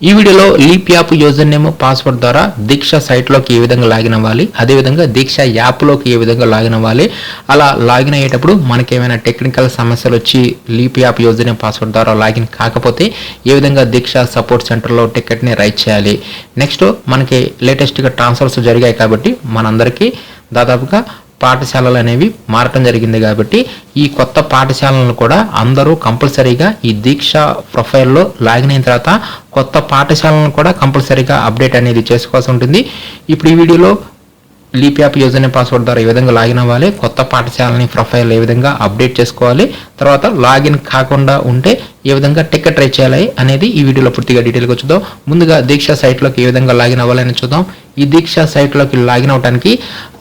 ఈ వీడియోలో leap app user name password ద్వారా దీక్ష సైట్లోకి ఏ విధంగా లాగిన్ అవ్వాలి అదేవిధంగా దీక్ష యాప్లోకి ఏ విధంగా లాగిన్ అవ్వాలి అలా లాగిన్ అయ్యేటప్పుడు మనకేమైనా టెక్నికల్ సమస్యలు వచ్చి leap app user name password ద్వారా లాగిన్ కాకపోతే ఏ విధంగా దీక్ష సపోర్ట్ సెంటర్లో టికెట్ని రైట్ చేయాలి. నెక్స్ట్ మనకి లేటెస్ట్గా ట్రాన్స్ఫర్స్ జరిగాయి కాబట్టి మనందరికీ దాదాపుగా పాఠశాలలు అనేవి మారటం జరిగింది కాబట్టి ఈ కొత్త పాఠశాలను కూడా అందరూ కంపల్సరీగా ఈ దీక్ష ప్రొఫైల్లో లాగిన్ అయిన తర్వాత కొత్త పాఠశాలను కూడా కంపల్సరీగా అప్డేట్ అనేది చేసుకోవాల్సి ఉంటుంది. ఇప్పుడు ఈ వీడియోలో leap app user name password ద్వారా ఏ విధంగా లాగిన్ అవ్వాలి కొత్త పాఠశాలని ప్రొఫైల్ ఏ విధంగా అప్డేట్ చేసుకోవాలి తర్వాత లాగిన్ కాకుండా ఉంటే ఏ విధంగా టికెట్ ట్రై చేయాలి అనేది ఈ వీడియోలో పూర్తిగా డీటెయిల్గా చూద్దాం. ముందుగా దీక్ష సైట్లోకి ఏ విధంగా లాగిన్ అవ్వాలని చూద్దాం. ఈ దీక్ష సైట్లోకి లాగిన్ అవడానికి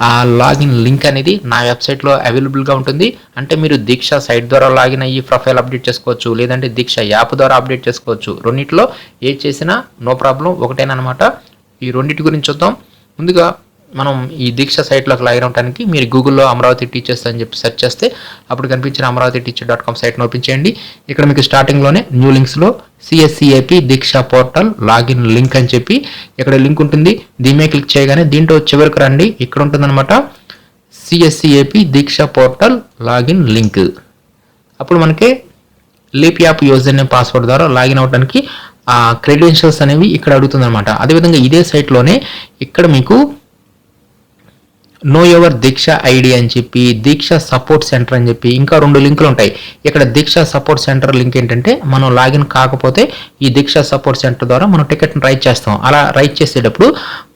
ఆ లాగిన్ లింక్ అనేది నా వెబ్సైట్లో అవైలబుల్గా ఉంటుంది. అంటే మీరు దీక్ష సైట్ ద్వారా లాగిన్ అయ్యి ప్రొఫైల్ అప్డేట్ చేసుకోవచ్చు లేదంటే దీక్ష యాప్ ద్వారా అప్డేట్ చేసుకోవచ్చు. రెండింటిలో ఏ చేసినా నో ప్రాబ్లం ఒకటేనమాట ఈ రెండింటి గురించి చూద్దాం. ముందుగా మనం ఈ దీక్ష సైట్లోకి లాగిన్ అవడానికి మీరు గూగుల్లో అమరావతి టీచర్స్ అని చెప్పి సెర్చ్ చేస్తే అప్పుడు కనిపించిన అమరావతి టీచర్ డాట్ కామ్ సైట్ని ఓపెన్ చేయండి. ఇక్కడ మీకు స్టార్టింగ్లోనే new లింక్స్లో CSCAP Diksha portal login link అని చెప్పి ఇక్కడ లింక్ ఉంటుంది. దీని మీద క్లిక్ చేయగానే దీంట్లో చివరికి రండి. ఇక్కడ ఉంటుందన్నమాట CSCAP Diksha portal login link అప్పుడు మనకి leap app user name password ద్వారా లాగిన్ అవడానికి ఆ క్రెడెన్షియల్స్ అనేవి ఇక్కడ అడుగుతుంది అనమాట అదేవిధంగా ఇదే సైట్లోనే ఇక్కడ మీకు నో యువర్ దీక్ష ఐడి అని చెప్పి దీక్ష సపోర్ట్ సెంటర్ అని చెప్పి ఇంకా రెండు లింకులు ఉంటాయి. ఇక్కడ దీక్ష సపోర్ట్ సెంటర్ లింక్ ఏంటంటే మనం లాగిన్ కాకపోతే ఈ దీక్ష సపోర్ట్ సెంటర్ ద్వారా మనం టికెట్ని రైట్ చేస్తాం. అలా రైట్ చేసేటప్పుడు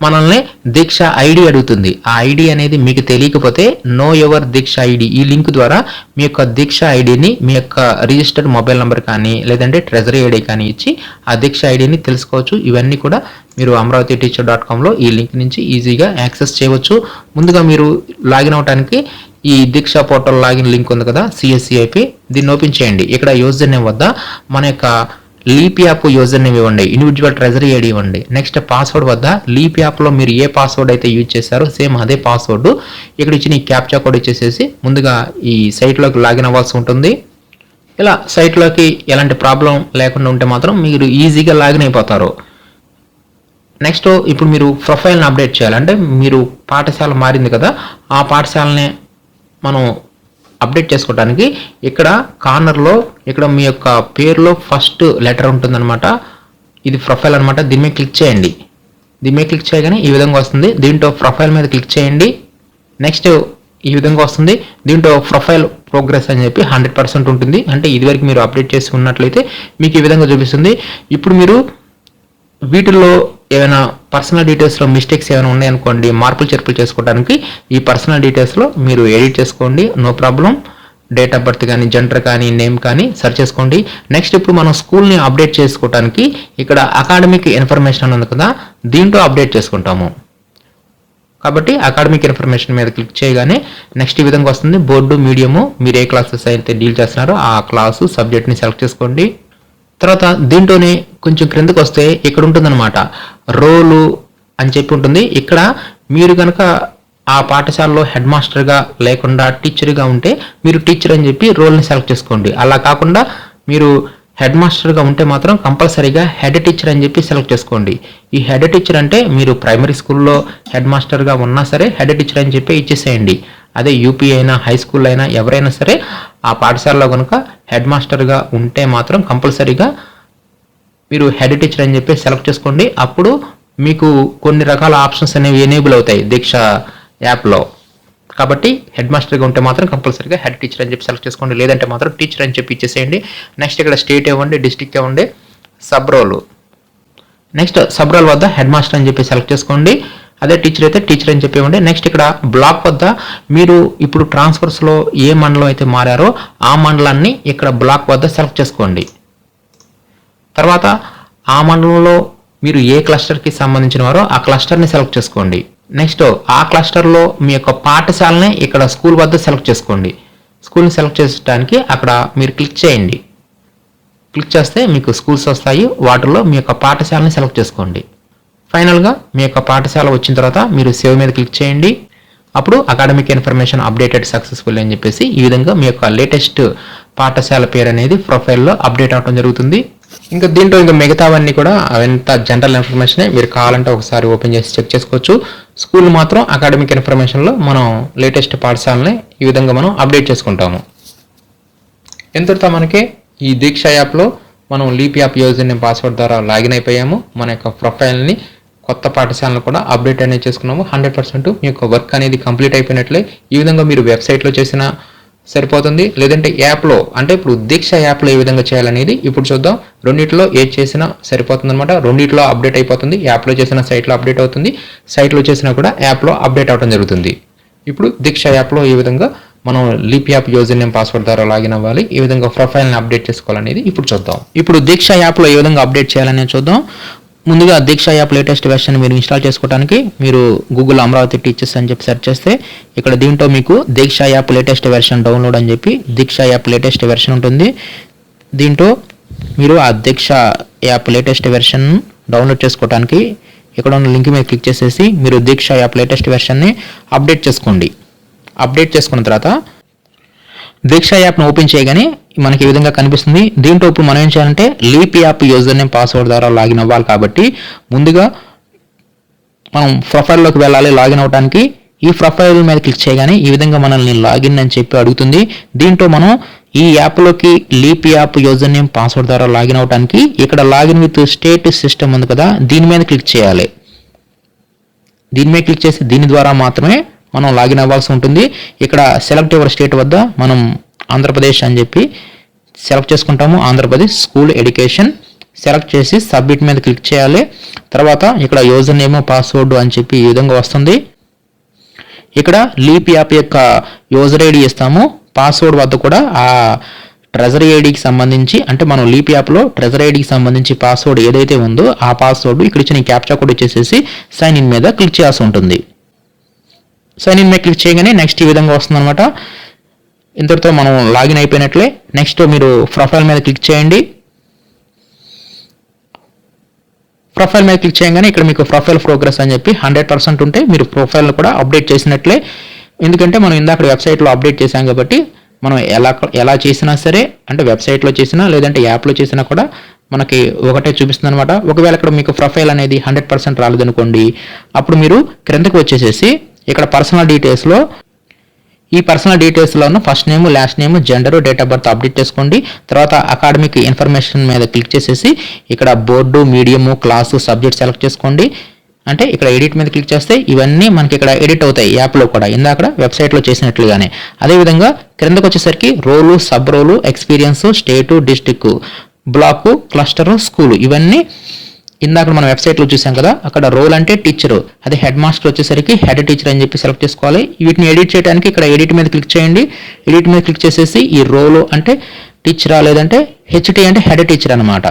మనల్ని దీక్ష ఐడి అడుగుతుంది. ఆ ఐడి అనేది మీకు తెలియకపోతే నో యువర్ దీక్ష ఐడి. ఈ లింక్ ద్వారా మీ యొక్క దీక్ష ఐడిని మీ యొక్క రిజిస్టర్డ్ మొబైల్ నెంబర్ కానీ లేదంటే ట్రెజరీ ఐడి కానీ ఇచ్చి ఆ దీక్ష ఐడిని తెలుసుకోవచ్చు. ఇవన్నీ కూడా మీరు అమరావతి టీచర్ డాట్ కామ్లో ఈ లింక్ నుంచి ఈజీగా యాక్సెస్ చేయవచ్చు. ముందుగా మీరు లాగిన్ అవడానికి ఈ దీక్ష పోర్టల్ లాగిన్ లింక్ ఉంది కదా సిఎస్సిఐపి దీన్ని ఓపెన్ చేయండి. ఇక్కడ యూజర్ నేమ్ వద్ద మన యొక్క లీప్ యాప్ యూజర్ నేమ్ ఇవ్వండి ఇండివిజువల్ ట్రెజరీ ఐడి ఇవ్వండి. నెక్స్ట్ పాస్వర్డ్ వద్ద లీప్ యాప్లో మీరు ఏ పాస్వర్డ్ అయితే యూజ్ చేశారో సేమ్ అదే పాస్వర్డ్ ఇక్కడ ఇచ్చిన ఈ క్యాప్చా కోడ్ ఇచ్చేసేసి ముందుగా ఈ సైట్లోకి లాగిన్ అవ్వాల్సి ఉంటుంది. ఇలా సైట్లోకి ఎలాంటి ప్రాబ్లం లేకుండా ఉంటే మాత్రం మీరు ఈజీగా లాగిన్ అయిపోతారు. నెక్స్ట్ ఇప్పుడు మీరు ప్రొఫైల్ని అప్డేట్ చేయాలంటే మీరు పాఠశాల మారింది కదా ఆ పాఠశాలని మనం అప్డేట్ చేసుకోవడానికి ఇక్కడ కార్నర్లో ఇక్కడ మీ యొక్క పేరులో ఫస్ట్ లెటర్ ఉంటుందన్నమాట. ఇది ప్రొఫైల్ అనమాట దీని మీద క్లిక్ చేయండి. దీని మీద క్లిక్ చేయగానే ఈ విధంగా వస్తుంది. దీంట్లో ప్రొఫైల్ మీద క్లిక్ చేయండి. నెక్స్ట్ ఈ విధంగా వస్తుంది. దీంట్లో ప్రొఫైల్ ప్రోగ్రెస్ అని చెప్పి హండ్రెడ్ పర్సెంట్ ఉంటుంది. అంటే ఇదివరకు మీరు అప్డేట్ చేసి ఉన్నట్లయితే మీకు ఈ విధంగా చూపిస్తుంది. ఇప్పుడు మీరు వీటిల్లో ఏమైనా పర్సనల్ డీటెయిల్స్లో మిస్టేక్స్ ఏమైనా ఉన్నాయనుకోండి మార్పులు చేర్పులు చేసుకోవడానికి ఈ పర్సనల్ డీటెయిల్స్లో మీరు ఎడిట్ చేసుకోండి. No problem date of birth కానీ జెండర్ కానీ నేమ్ కానీ సెర్చ్ చేసుకోండి. నెక్స్ట్ ఇప్పుడు మనం స్కూల్ని అప్డేట్ చేసుకోవడానికి ఇక్కడ అకాడమిక్ ఇన్ఫర్మేషన్ అని ఉంది కదా దీంట్లో అప్డేట్ చేసుకుంటాము. కాబట్టి అకాడమిక్ ఇన్ఫర్మేషన్ మీద క్లిక్ చేయగానే నెక్స్ట్ ఈ విధంగా వస్తుంది. బోర్డు మీడియము మీరు ఏ క్లాసెస్ అయితే డీల్ చేస్తున్నారో ఆ క్లాసు సబ్జెక్ట్ని సెలెక్ట్ చేసుకోండి. తర్వాత దీంట్లోనే కొంచెం క్రిందకు వస్తే ఇక్కడ ఉంటుందన్నమాట. రోలు అని చెప్పి ఉంటుంది. ఇక్కడ మీరు కనుక ఆ పాఠశాలలో హెడ్ మాస్టర్గా లేకుండా టీచర్గా ఉంటే మీరు టీచర్ అని చెప్పి రోల్ని సెలెక్ట్ చేసుకోండి. అలా కాకుండా మీరు హెడ్ మాస్టర్గా ఉంటే మాత్రం కంపల్సరీగా హెడ్ టీచర్ అని చెప్పి సెలెక్ట్ చేసుకోండి. ఈ హెడ్ టీచర్ అంటే మీరు ప్రైమరీ స్కూల్లో హెడ్ మాస్టర్గా ఉన్నా సరే హెడ్ టీచర్ అని చెప్పి ఇచ్చేసేయండి. అదే యూపీ అయినా హై స్కూల్ అయినా ఎవరైనా సరే ఆ పాఠశాలలో కనుక హెడ్ మాస్టర్గా ఉంటే మాత్రం కంపల్సరీగా మీరు హెడ్ టీచర్ అని చెప్పి సెలెక్ట్ చేసుకోండి. అప్పుడు మీకు కొన్ని రకాల ఆప్షన్స్ అనేవి ఎనేబుల్ అవుతాయి దీక్ష యాప్లో కాబట్టి హెడ్ మాస్టర్గా ఉంటే మాత్రం కంపల్సరీగా హెడ్ టీచర్ అని చెప్పి సెలెక్ట్ చేసుకోండి. లేదంటే మాత్రం టీచర్ అని చెప్పి ఇచ్చేసేయండి. నెక్స్ట్ ఇక్కడ స్టేట్ ఇవ్వండి డిస్టిక్ ఇవ్వండి sub role next sub role వద్ద హెడ్ మాస్టర్ అని చెప్పి సెలెక్ట్ చేసుకోండి. అదే టీచర్ అయితే టీచర్ అని చెప్పి ఇవ్వండి. నెక్స్ట్ ఇక్కడ బ్లాక్ వద్ద మీరు ఇప్పుడు ట్రాన్స్ఫర్స్లో ఏ మండలం అయితే మారారో ఆ మండలాన్ని ఇక్కడ బ్లాక్ వద్ద సెలెక్ట్ చేసుకోండి. తర్వాత ఆ మండలంలో మీరు ఏ క్లస్టర్కి సంబంధించిన వారో ఆ క్లస్టర్ని సెలెక్ట్ చేసుకోండి. నెక్స్ట్ ఆ క్లస్టర్లో మీ యొక్క పాఠశాలని ఇక్కడ స్కూల్ వద్ద సెలెక్ట్ చేసుకోండి. స్కూల్ని సెలెక్ట్ చేయడానికి అక్కడ మీరు క్లిక్ చేయండి. క్లిక్ చేస్తే మీకు స్కూల్స్ వస్తాయి వాటిలో మీ యొక్క పాఠశాలని సెలెక్ట్ చేసుకోండి. ఫైనల్గా మీ యొక్క పాఠశాల వచ్చిన తర్వాత మీరు సేవ్ మీద క్లిక్ చేయండి. అప్పుడు అకాడమిక్ ఇన్ఫర్మేషన్ అప్డేటెడ్ సక్సెస్ఫుల్ అని చెప్పేసి ఈ విధంగా మీ యొక్క లేటెస్ట్ పాఠశాల పేరు అనేది ప్రొఫైల్లో అప్డేట్ అవడం జరుగుతుంది. ఇంకా దీంట్లో ఇంకా మిగతావన్నీ కూడా అవంతా జనరల్ ఇన్ఫర్మేషన్ మీరు కావాలంటే ఒకసారి ఓపెన్ చేసి చెక్ చేసుకోవచ్చు. స్కూల్ మాత్రం అకాడమిక్ ఇన్ఫర్మేషన్లో మనం లేటెస్ట్ పాఠశాలని ఈ విధంగా మనం అప్డేట్ చేసుకుంటాము. ఎంతటితో మనకి? ఈ దీక్ష యాప్లో మనం leap app user name password ద్వారా లాగిన్ అయిపోయాము. మన యొక్క ప్రొఫైల్ని కొత్త పాఠశాలను కూడా అప్డేట్ అనేది చేసుకున్నాము. హండ్రెడ్ పర్సెంట్ మీ యొక్క వర్క్ అనేది కంప్లీట్ అయిపోయినట్లే. ఈ విధంగా మీరు వెబ్సైట్లో చేసిన సరిపోతుంది. లేదంటే యాప్లో అంటే ఇప్పుడు దీక్ష యాప్లో ఏ విధంగా చేయాలనేది ఇప్పుడు చూద్దాం. రెండిట్లో ఏది చేసినా సరిపోతుంది అనమాట రెండిట్లో అప్డేట్ అయిపోతుంది. యాప్లో చేసిన సైట్లో అప్డేట్ అవుతుంది. సైట్లో చేసినా కూడా యాప్లో అప్డేట్ అవడం జరుగుతుంది. ఇప్పుడు దీక్ష యాప్లో ఈ విధంగా మనం leap app user name password ద్వారా లాగిన్ అవ్వాలి. ఈ విధంగా ప్రొఫైల్ని అప్డేట్ చేసుకోవాలనేది ఇప్పుడు చూద్దాం. ఇప్పుడు దీక్ష యాప్లో ఏ విధంగా అప్డేట్ చేయాలనేది చూద్దాం. ముందుగా దీక్ష యాప్ లేటెస్ట్ వెర్షన్ మీరు ఇన్స్టాల్ చేసుకోవడానికి మీరు గూగుల్ అమరావతి టీచర్స్ అని చెప్పి సెర్చ్ చేస్తే ఇక్కడ దీంట్లో మీకు Diksha app latest version download అని చెప్పి దీక్ష యాప్ లేటెస్ట్ వెర్షన్ ఉంటుంది. దీంట్లో మీరు ఆ Diksha app latest version download చేసుకోవడానికి ఇక్కడ ఉన్న లింక్ మీద క్లిక్ చేసేసి మీరు దీక్ష యాప్ లేటెస్ట్ వెర్షన్ని అప్డేట్ చేసుకోండి. అప్డేట్ చేసుకున్న తర్వాత దీక్ష యాప్ను ఓపెన్ చేయగానే మనకి ఈ విధంగా కనిపిస్తుంది. దీంట్లో ఇప్పుడు మనం ఏం చేయాలంటే leap app user name password ద్వారా లాగిన్ అవ్వాలి కాబట్టి ముందుగా మనం ప్రొఫైల్లోకి వెళ్ళాలి లాగిన్ అవడానికి ఈ ప్రొఫైల్ మీద క్లిక్ చేయగానే ఈ విధంగా మనల్ని లాగిన్ అని చెప్పి అడుగుతుంది. దీంట్లో మనం ఈ యాప్లోకి leap app user name password ద్వారా లాగిన్ అవడానికి ఇక్కడ లాగిన్ విత్ స్టేట్ సిస్టమ్ ఉంది కదా దీని మీద క్లిక్ చేయాలి. దీని మీద క్లిక్ చేసి దీని ద్వారా మాత్రమే మనం లాగిన్ అవ్వాల్సి ఉంటుంది. ఇక్కడ సెలెక్ట్ యువర్ స్టేట్ వద్ద మనం ఆంధ్రప్రదేశ్ అని చెప్పి సెలెక్ట్ చేసుకుంటాము. Andhra Pradesh school education. Select చేసి సబ్మిట్ మీద క్లిక్ చేయాలి. తర్వాత ఇక్కడ యూజర్ నేమ్ పాస్వర్డ్ అని చెప్పి ఈ విధంగా వస్తుంది. ఇక్కడ లీప్ యాప్ యొక్క యూజర్ ఐడి ఇస్తాము. పాస్వర్డ్ వద్ద కూడా ఆ ట్రెజరీ ఐడికి సంబంధించి అంటే మనం లీప్ యాప్లో ట్రెజరీ ఐడికి సంబంధించి పాస్వర్డ్ ఏదైతే ఉందో ఆ పాస్వర్డ్ ఇక్కడ ఇచ్చిన క్యాప్చా కూడా వచ్చేసేసి సైన్ ఇన్ మీద క్లిక్ చేయాల్సి ఉంటుంది. సైన్ ఇన్ మీద క్లిక్ చేయగానే నెక్స్ట్ ఈ విధంగా వస్తుంది అనమాట ఇంతటితో మనం లాగిన్ అయిపోయినట్లే. నెక్స్ట్ మీరు ప్రొఫైల్ మీద క్లిక్ చేయండి. ప్రొఫైల్ మీద క్లిక్ చేయగానే ఇక్కడ మీకు ప్రొఫైల్ ప్రోగ్రెస్ అని చెప్పి హండ్రెడ్ పర్సెంట్ ఉంటే మీరు ప్రొఫైల్ను కూడా అప్డేట్ చేసినట్లే. ఎందుకంటే మనం ఇందాక వెబ్సైట్లో అప్డేట్ చేసాం కాబట్టి మనం ఎలా ఎలా చేసినా సరే అంటే వెబ్సైట్లో చేసినా లేదంటే యాప్లో చేసినా కూడా మనకి ఒకటే చూపిస్తుంది అనమాట ఒకవేళ ఇక్కడ మీకు ప్రొఫైల్ అనేది హండ్రెడ్ పర్సెంట్ రాలేదనుకోండి అప్పుడు మీరు క్రిందకు వచ్చేసేసి ఇక్కడ పర్సనల్ డీటెయిల్స్లో ఈ పర్సనల్ డీటెయిల్స్లో ఉన్న first name last name gender date of birth update చేసుకోండి. తర్వాత అకాడమిక్ ఇన్ఫర్మేషన్ మీద క్లిక్ చేసేసి ఇక్కడ board medium class subject select చేసుకోండి. అంటే ఇక్కడ ఎడిట్ మీద క్లిక్ చేస్తే ఇవన్నీ మనకి ఇక్కడ ఎడిట్ అవుతాయి యాప్లో కూడా. ఇందాక వెబ్సైట్లో చేసినట్లుగానే. అదేవిధంగా క్రిందకు వచ్చేసరికి role sub role experience state district block cluster school ఇవన్నీ ఇందాక మనం వెబ్సైట్లో చూసాం కదా అక్కడ రోల్ అంటే టీచర్ అదే హెడ్ మాస్టర్ వచ్చేసరికి హెడ్ టీచర్ అని చెప్పి సెలెక్ట్ చేసుకోవాలి. వీటిని ఎడిట్ చేయడానికి ఇక్కడ ఎడిట్ మీద క్లిక్ చేయండి. ఎడిట్ మీద క్లిక్ చేసేసి ఈ రోల్ అంటే టీచరా లేదంటే హెచ్టీ అంటే హెడ్ టీచర్ అనమాట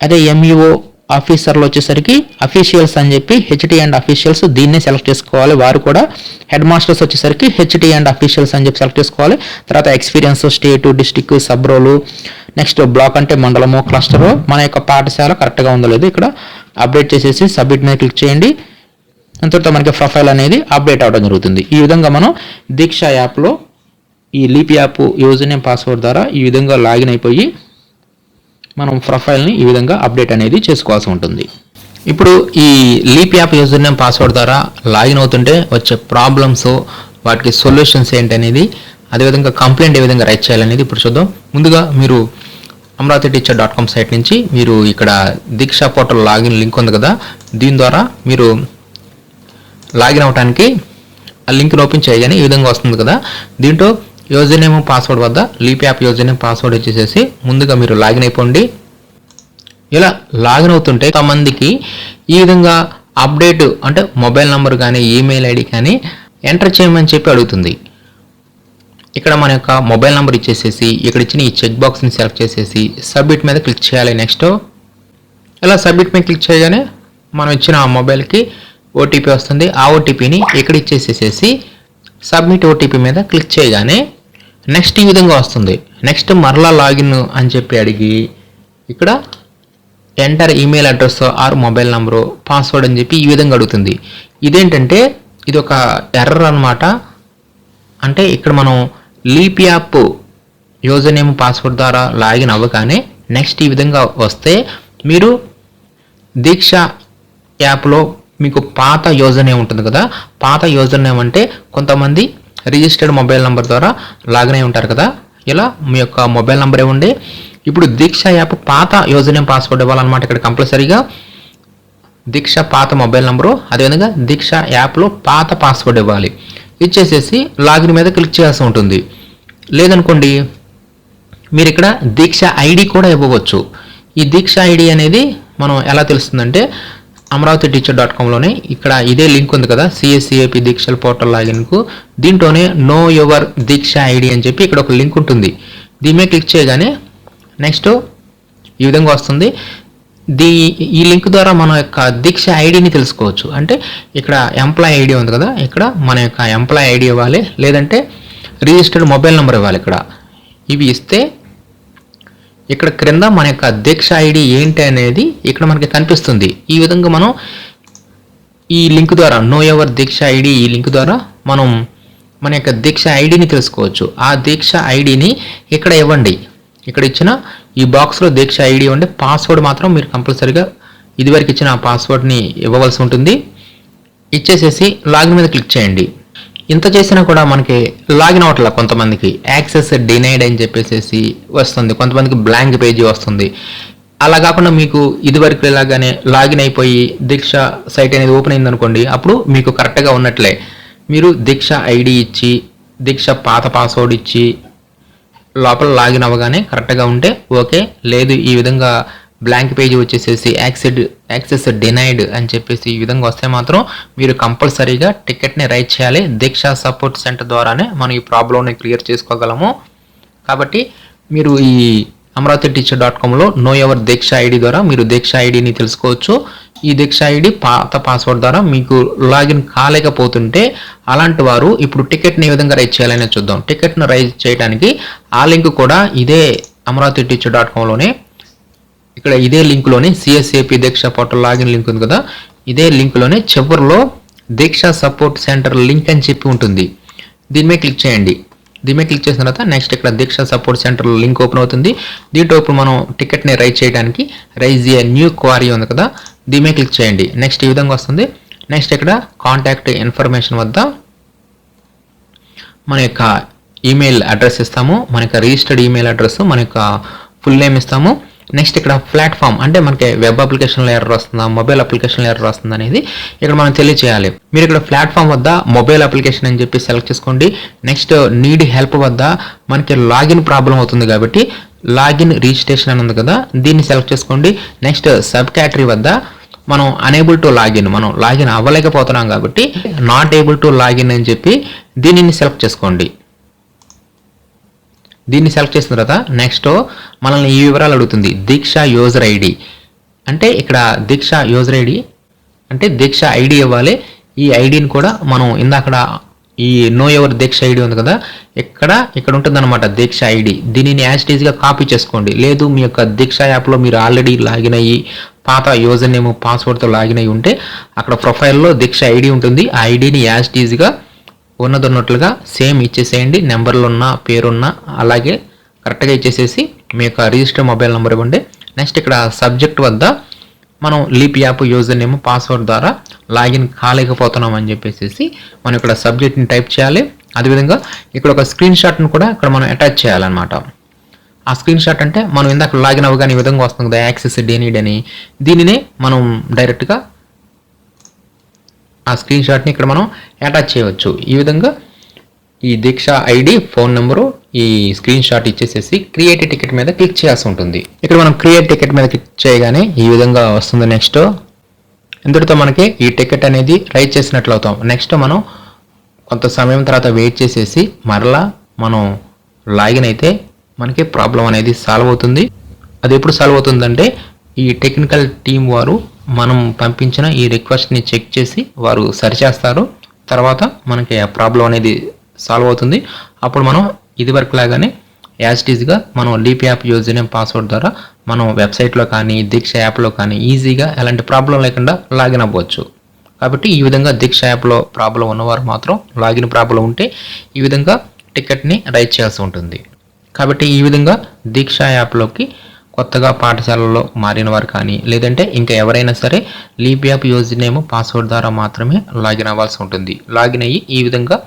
అదే ఎంఈఓ ఆఫీసర్లు వచ్చేసరికి అఫీషియల్స్ అని చెప్పి హెచ్డి అండ్ అఫీషియల్స్ దీన్నే సెలెక్ట్ చేసుకోవాలి. వారు కూడా హెడ్ మాస్టర్స్ వచ్చేసరికి హెచ్డి అండ్ అఫీషియల్స్ అని చెప్పి సెలెక్ట్ చేసుకోవాలి. తర్వాత experience state district sub role next block అంటే మండలము క్లస్టరు మన యొక్క పాఠశాల కరెక్ట్గా ఉందో లేదు ఇక్కడ అప్డేట్ చేసేసి సబ్మిట్ మీద క్లిక్ చేయండి. అంతటితో మనకి ప్రొఫైల్ అనేది అప్డేట్ అవ్వడం జరుగుతుంది. ఈ విధంగా మనం దీక్ష యాప్లో ఈ leap app user name password ద్వారా ఈ విధంగా లాగిన్ అయిపోయి మనం ప్రొఫైల్ని ఈ విధంగా అప్డేట్ అనేది చేసుకోవాల్సి ఉంటుంది. ఇప్పుడు ఈ leap app user name password ద్వారా లాగిన్ అవుతుంటే వచ్చే ప్రాబ్లమ్స్ వాటికి సొల్యూషన్స్ ఏంటనేది అదేవిధంగా కంప్లైంట్ ఏ విధంగా రైట్ చేయాలనేది ఇప్పుడు చూద్దాం. ముందుగా మీరు Amaravati teacher dot com site నుంచి మీరు ఇక్కడ దీక్షా పోర్టల్ లాగిన్ లింక్ ఉంది కదా దీని ద్వారా మీరు లాగిన్ అవడానికి ఆ లింక్ని ఓపెన్ చేయగానే ఈ విధంగా వస్తుంది కదా. దీంట్లో యూజర్ నేమ్ పాస్వర్డ్ వద్ద leap app user name password వచ్చేసేసి ముందుగా మీరు లాగిన్ అయిపోండి. ఇలా లాగిన్ అవుతుంటే కొంతమందికి ఈ విధంగా అప్డేట్ అంటే మొబైల్ నంబర్ కానీ ఈమెయిల్ ఐడి కానీ ఎంటర్ చేయమని చెప్పి అడుగుతుంది. ఇక్కడ మన యొక్క మొబైల్ నెంబర్ ఇచ్చేసేసి ఇక్కడ ఇచ్చిన ఈ చెక్ బాక్స్ని సెలెక్ట్ చేసేసి సబ్మిట్ మీద క్లిక్ చేయాలి నెక్స్ట్. ఇలా సబ్మిట్ మీద క్లిక్ చేయగానే మనం ఇచ్చిన ఆ మొబైల్కి ఓటీపీ వస్తుంది. ఆ ఓటీపీని ఇక్కడ ఇచ్చేసేసేసి సబ్మిట్ ఓటీపీ మీద క్లిక్ చేయగానే నెక్స్ట్ ఈ విధంగా వస్తుంది. నెక్స్ట్ మరలా లాగిన్ అని చెప్పి అడిగి ఇక్కడ enter email address or mobile number password అని చెప్పి ఈ విధంగా అడుగుతుంది. ఇదేంటంటే ఇది ఒక ఎర్రర్ అనమాట అంటే ఇక్కడ మనం leap app user name password ద్వారా లాగిన్ అవ్వగానే నెక్స్ట్ ఈ విధంగా వస్తే మీరు దీక్ష యాప్లో మీకు పాత యూజర్ నేమ్ ఉంటుంది కదా పాత యూజర్ నేమ్ అంటే కొంతమంది రిజిస్టర్డ్ మొబైల్ నెంబర్ ద్వారా లాగిన్ అయి ఉంటారు కదా. ఇలా మీ యొక్క మొబైల్ నెంబర్ ఇవ్వండి. ఇప్పుడు దీక్ష యాప్ పాత యూజర్ నేమ్ పాస్వర్డ్ ఇవ్వాలన్నమాట ఇక్కడ కంపల్సరీగా. దీక్ష పాత మొబైల్ నెంబరు అదేవిధంగా దీక్ష యాప్లో పాత పాస్వర్డ్ ఇవ్వాలి. ఇచ్చేసేసి లాగిన్ మీద క్లిక్ చేయాల్సి ఉంటుంది. లేదనుకోండి మీరు ఇక్కడ దీక్ష ఐడి కూడా ఇవ్వవచ్చు. ఈ దీక్ష ఐడి అనేది మనం ఎలా తెలుస్తుందంటే అమరావతి టీచర్ డాట్ కామ్లోనే ఇక్కడ ఇదే లింక్ ఉంది కదా సిఎస్సిఏపి దీక్షల పోర్టల్ లాగిన్కు దీంట్లోనే నో యువర్ దీక్ష ఐడి అని చెప్పి ఇక్కడ ఒక లింక్ ఉంటుంది. దీని మీద క్లిక్ చేయగానే నెక్స్ట్ ఈ విధంగా వస్తుంది. దీ ఈ లింక్ ద్వారా మన యొక్క దీక్ష ఐడిని తెలుసుకోవచ్చు. అంటే ఇక్కడ ఎంప్లాయ్ ఐడి ఉంది కదా ఇక్కడ మన యొక్క ఎంప్లాయ్ ఐడి ఇవ్వాలి. లేదంటే రిజిస్టర్డ్ మొబైల్ నెంబర్ ఇవ్వాలి ఇక్కడ. ఇవి ఇస్తే ఇక్కడ క్రింద మన యొక్క దీక్ష ఐడి ఏంటి అనేది ఇక్కడ మనకి కనిపిస్తుంది. ఈ విధంగా మనం ఈ లింక్ ద్వారా నో ఎవర్ దీక్ష ఐడి ఈ లింక్ ద్వారా మనం మన యొక్క దీక్ష ఐడిని తెలుసుకోవచ్చు. ఆ దీక్ష ఐడిని ఇక్కడ ఇవ్వండి. ఇక్కడ ఇచ్చిన ఈ బాక్స్లో దీక్ష ఐడి ఇవ్వండి పాస్వర్డ్ మాత్రం మీరు కంపల్సరీగా ఇదివరకు ఇచ్చిన ఆ పాస్వర్డ్ని ఇవ్వవలసి ఉంటుంది. ఇచ్చేసేసి లాగిన్ మీద క్లిక్ చేయండి. ఇంత చేసినా కూడా మనకి లాగిన్ అవట్ల కొంతమందికి. యాక్సెస్ డినైడ్ అని చెప్పేసి వస్తుంది. కొంతమందికి బ్లాంక్ పేజీ వస్తుంది. అలా కాకుండా మీకు ఇదివరకు ఇలాగానే లాగిన్ అయిపోయి దీక్ష సైట్ అనేది ఓపెన్ అయిందనుకోండి అప్పుడు మీకు కరెక్ట్గా ఉన్నట్లే. మీరు దీక్ష ఐడి ఇచ్చి దీక్ష పాత పాస్వర్డ్ ఇచ్చి లోపల లాగిన్ అవ్వగానే కరెక్ట్గా ఉంటే ఓకే. లేదు ఈ విధంగా బ్లాంక్ పేజీ వచ్చేసేసి యాక్సెడ్ యాక్సెస్ డినైడ్ అని చెప్పేసి ఈ విధంగా వస్తే మాత్రం మీరు కంపల్సరీగా టికెట్ని రైట్ చేయాలి. దీక్ష సపోర్ట్ సెంటర్ ద్వారానే మనం ఈ ప్రాబ్లమ్ని క్లియర్ చేసుకోగలము. కాబట్టి మీరు ఈ అమరావతి టీచర్ డాట్ కామ్లో నో ఎవర్ దీక్ష ఐడి ద్వారా మీరు దీక్ష ఐడిని తెలుసుకోవచ్చు. ఈ దీక్ష ఐడి పాత పాస్వర్డ్ ద్వారా మీకు లాగిన్ కాలేకపోతుంటే అలాంటి వారు ఇప్పుడు టికెట్ని ఏ విధంగా రైజ్ చేయాలని చూద్దాం. టికెట్ను రైజ్ చేయడానికి ఆ లింక్ కూడా ఇదే అమరావతి టీచర్ డాట్ కామ్లోనే ఇక్కడ ఇదే లింక్లోనే CSAP Diksha portal login link ఉంది కదా? ఇదే లింక్లోనే చివరిలో దీక్ష సపోర్ట్ సెంటర్ లింక్ అని చెప్పి ఉంటుంది. దీని మీద క్లిక్ చేయండి. దీని మీద క్లిక్ చేసిన తర్వాత నెక్స్ట్ ఇక్కడ Diksha support center link open అవుతుంది. దీంట్లో ఇప్పుడు మనం టికెట్ని రైజ్ చేయడానికి రైజ్ ఏ న్యూ క్వారీ ఉంది కదా? దీని మీద క్లిక్ చేయండి. నెక్స్ట్ ఈ విధంగా వస్తుంది. నెక్స్ట్ ఇక్కడ కాంటాక్ట్ ఇన్ఫర్మేషన్ వద్ద మన యొక్క ఈమెయిల్ అడ్రస్ ఇస్తాము. మన యొక్క రిజిస్టర్డ్ ఈమెయిల్ అడ్రస్ మన యొక్క ఫుల్ నేమ్ ఇస్తాము. నెక్స్ట్ ఇక్కడ ప్లాట్ఫామ్ అంటే మనకి వెబ్ అప్లికేషన్లో ఎర్రర్ వస్తుందా మొబైల్ అప్లికేషన్లో ఎర్రర్ వస్తుందా అనేది ఇక్కడ మనం తెలియచేయాలి. మీరు ఇక్కడ ప్లాట్ఫామ్ వద్ద మొబైల్ అప్లికేషన్ అని చెప్పి సెలెక్ట్ చేసుకోండి. నెక్స్ట్ నీడ్ హెల్ప్ వద్ద మనకి లాగిన్ ప్రాబ్లం అవుతుంది కాబట్టి లాగిన్ రిజిస్ట్రేషన్ అని ఉంది కదా దీన్ని సెలెక్ట్ చేసుకోండి. నెక్స్ట్ సబ్ కేటరీ వద్ద మనం అనేబుల్ టు లాగిన్ మనం లాగిన్ అవ్వలేకపోతున్నాం కాబట్టి నాట్ ఏబుల్ టు లాగిన్ అని చెప్పి దీనిని సెలెక్ట్ చేసుకోండి. దీన్ని సెలెక్ట్ చేసిన తర్వాత నెక్స్ట్ మనల్ని ఈ వివరాలు అడుగుతుంది. దీక్ష యూజర్ ఐడి అంటే ఇక్కడ దీక్ష యూజర్ ఐడి అంటే దీక్ష ఐడి ఇవ్వాలి. ఈ ఐడిని కూడా మనం ఇందాకడ ఈ నో ఎవర్ దీక్ష ఐడి ఉంది కదా ఇక్కడ ఇక్కడ ఉంటుంది అనమాట దీక్ష ఐడి దీనిని యాజ్ కాపీ చేసుకోండి. లేదు మీ యొక్క దీక్ష యాప్లో మీరు ఆల్రెడీ లాగిన్ అయ్యి పాత యూజర్ నేమ్ పాస్వర్డ్తో లాగిన్ అయ్యి ఉంటే అక్కడ ప్రొఫైల్లో దీక్ష ఐడి ఉంటుంది. ఆ ఐడిని యాజ్టీజ్గా ఉన్నది ఉన్నట్లుగా సేమ్ ఇచ్చేసేయండి. నెంబర్లు ఉన్న పేరున్న అలాగే కరెక్ట్గా ఇచ్చేసేసి మీ యొక్క రిజిస్టర్ మొబైల్ నెంబర్ ఇవ్వండి. నెక్స్ట్ ఇక్కడ సబ్జెక్ట్ వద్ద మనం leap app user name password ద్వారా లాగిన్ కాలేకపోతున్నాం అని చెప్పేసి మనం ఇక్కడ సబ్జెక్ట్ని టైప్ చేయాలి. అదేవిధంగా ఇక్కడ ఒక స్క్రీన్ షాట్ను కూడా ఇక్కడ మనం అటాచ్ చేయాలన్నమాట. ఆ స్క్రీన్ షాట్ అంటే మనం ఇందాక లాగిన్ అవ్వగానే ఈ విధంగా వస్తుంది కదా యాక్సెస్ డేనీడ్ అని. దీనినే మనం డైరెక్ట్గా ఆ స్క్రీన్ షాట్ని ఇక్కడ మనం అటాచ్ చేయవచ్చు. ఈ విధంగా ఈ దీక్ష ఐడి ఫోన్ నెంబరు ఈ స్క్రీన్ షాట్ ఇచ్చేసేసి క్రియేట్ టికెట్ మీద క్లిక్ చేయాల్సి ఉంటుంది. ఇక్కడ మనం క్రియేట్ టికెట్ మీద క్లిక్ చేయగానే ఈ విధంగా వస్తుంది నెక్స్ట్ ఇంతటితో మనకి ఈ టికెట్ అనేది రైట్ చేసినట్లు అవుతాం. నెక్స్ట్ మనం కొంత సమయం తర్వాత వెయిట్ చేసేసి మరలా మనం లాగిన్ అయితే మనకి ప్రాబ్లం అనేది సాల్వ్ అవుతుంది. అది ఎప్పుడు సాల్వ్ అవుతుందంటే ఈ టెక్నికల్ టీం వారు మనం పంపించిన ఈ రిక్వెస్ట్ని చెక్ చేసి వారు సరిచేస్తారు. తర్వాత మనకి ఆ ప్రాబ్లం అనేది సాల్వ్ అవుతుంది. అప్పుడు మనం ఇదివరకు లాగానే యాజ్ టీజ్గా మనం leap app use name password ద్వారా మనం వెబ్సైట్లో కానీ దీక్ష యాప్లో కానీ ఈజీగా ఎలాంటి ప్రాబ్లం లేకుండా లాగిన్ అవ్వచ్చు. కాబట్టి ఈ విధంగా దీక్ష యాప్లో ప్రాబ్లం ఉన్నవారు మాత్రం లాగిన్ ప్రాబ్లం ఉంటే ఈ విధంగా టికెట్ని రైట్ చేయాల్సి ఉంటుంది. కాబట్టి ఈ విధంగా దీక్ష యాప్లోకి కొత్తగా పాఠశాలలో మారిన వారు కానీ లేదంటే ఇంకా ఎవరైనా సరే leap app user name password ద్వారా మాత్రమే లాగిన్ అవ్వాల్సి ఉంటుంది. లాగిన్ అయ్యి ఈ విధంగా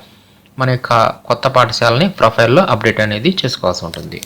మన యొక్క కొత్త పాఠశాలని ప్రొఫైల్లో అప్డేట్ అనేది చేసుకోవాల్సి ఉంటుంది.